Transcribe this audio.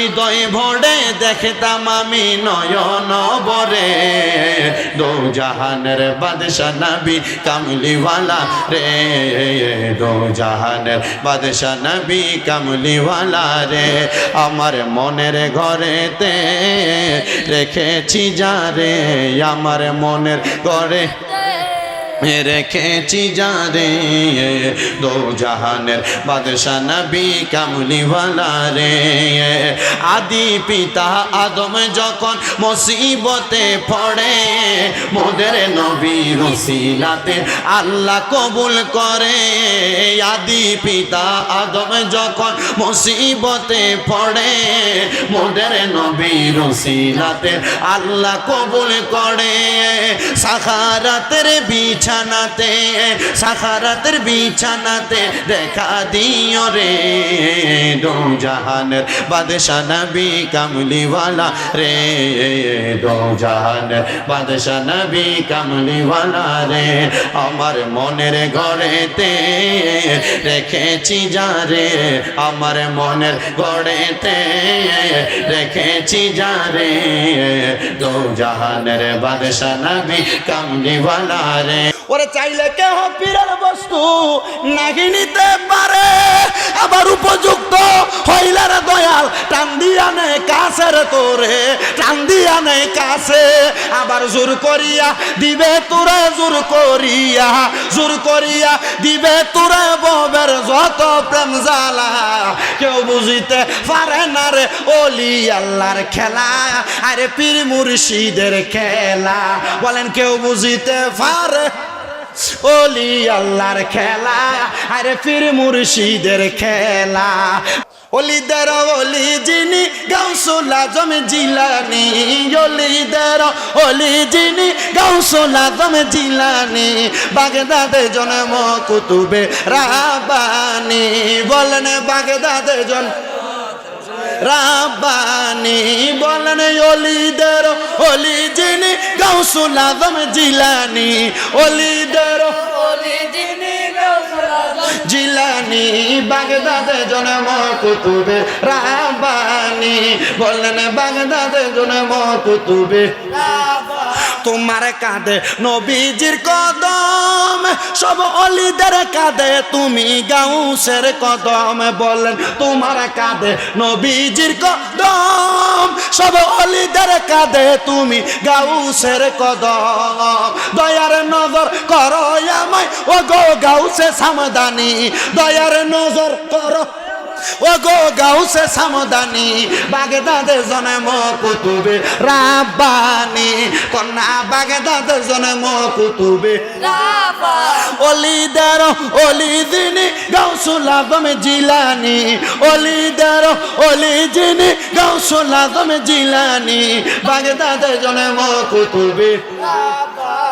হৃদয় ভরে দেখতাম আমি নয়ন বরে দো জাহানের বাদশা নবী কামলিওয়ালা রে। দো জাহানের বাদশা নবী কামলিওয়ালা রে। আমার মনের ঘরেতে রেখেছি যা রে। আমার মনের ঘরে রেখেছি যারে দো জাহানের বাদশা নবী কামলিওয়ালা রে। আদি পিতা আদম যখন মুসিবতে পড়ে, মোদের নবী রসিলাতে আল্লাহ কবুল করে। আদি পিতা আদম যখন মুসিবতে পড়ে, মোদের নবী রসিলাতে আল্লাহ কবুল করে। সাখারাতের বিছানাতে, সাখারাতের বিছানাতে দেখা দিও রে। দো জাহানের বাদশা নবী কামলিওয়ালা রে। দো জাহানের বাদশা নবী কামলিওয়ালা রে। আমার মনের ঘরেতে রেখেছি যারে আমার মনের ঘরেতে রেখেছি যারে দো জাহানের বাদশা নবী কামলিওয়ালা রে। ওরে চাইলে কেহ পীরের বস্তু নাকি নিতে পারে। আবার উপযুক্ত হইলার দয়াল, টান নেই কাছের তোরে, টান দিয়া কাছে। আবার জোর করিয়া দিবে তোরে, জোর করিয়া জোর করিয়া দিবে তোরে ববের যত প্রেম জ্বালা। কেউ বুঝিতে পারে না রে ওলি আল্লাহর খেলা, আরে পীর মুর্শিদের খেলা। বলেন কেউ বুঝিতে পারে ওলি আল্লাহর খেলা, আরে ফির মুর্শিদের খেলা। অলিদের অলি যিনি গাউসুলা জমে জিলানি অলিদের অলি যিনি গাউসুলা জমে জিলানি, বাগদাদে জন্ম কুতুবে রাবানি। বলেন বাগদাদে জন রাব্বানি বলেন অলিদের অলি যিনি গাউসুল আজম জিলানি অলিদের জিলানি বাগদাদে জন্ম কুতুবে রাবানি বললেন বাগদাদে জন্ম কুতুবে তোমার কাঁধে নবীজির কদম, সব অলিদের কাঁধে তুমি গাউসের কদম বলেন, তোমার কাঁধে নবীজির কদম, সব অলিদের কাঁধে তুমি গাউসের কদম। দয়ার নজর করো আমায় ও গো গাউসে সামদানি, দয়ার নজর করো ও গো গাউসে সামদানি, বাগদাদে জন্ম কুতুবে রাব্বানি, কন্যা বাগদাদে জন্ম কুতুবে অলিদার, অলিদিনী গাউসুল আদম জিলানি, অলিদার, অলিদিনী গাউসুল আদম জিলানি, বাগদাদে জন্ম কুতুবে